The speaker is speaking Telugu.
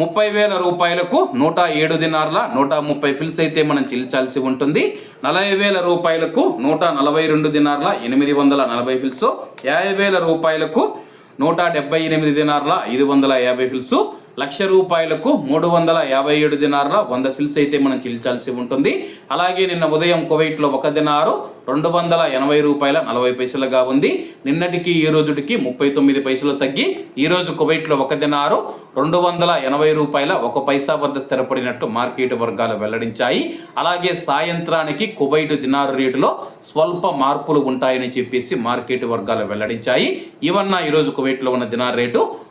ముప్పై వేల రూపాయలకు నూట ఏడు దినార్ల నూట ముప్పై ఫిల్స్ అయితే మనం చెల్లించాల్సి ఉంటుంది. నలభై వేల రూపాయలకు నూట నలభై రెండు దినార్ల ఎనిమిది వందల నలభై ఫిల్స్. యాభై వేల రూపాయలకు నూట డెబ్బై ఎనిమిది దినార్ల ఐదు వందల యాభై ఫిల్సు. లక్ష రూపాయలకు మూడు వందల యాభై ఏడు దినార్ల వంద ఫిల్స్ అయితే మనం చెల్లించాల్సి ఉంటుంది. అలాగే నిన్న ఉదయం కువైట్లో ఒక దినారు రెండు వందల ఎనభై రూపాయల నలభై పైసలుగా ఉంది. నిన్నటికి ఈ రోజుటికి ముప్పై తొమ్మిది పైసలు తగ్గి ఈరోజు కువైట్లో ఒక దినారు రెండు వందల ఎనభై రూపాయల ఒక పైసా వద్ద స్థిరపడినట్టు మార్కెట్ వర్గాలు వెల్లడించాయి. అలాగే సాయంత్రానికి కువైట్ దినారు రేటులో స్వల్ప మార్పులు ఉంటాయని చెప్పేసి మార్కెట్ వర్గాలు వెల్లడించాయి. ఈవన్న ఈరోజు కువైట్లో ఉన్న దినార్ రేటు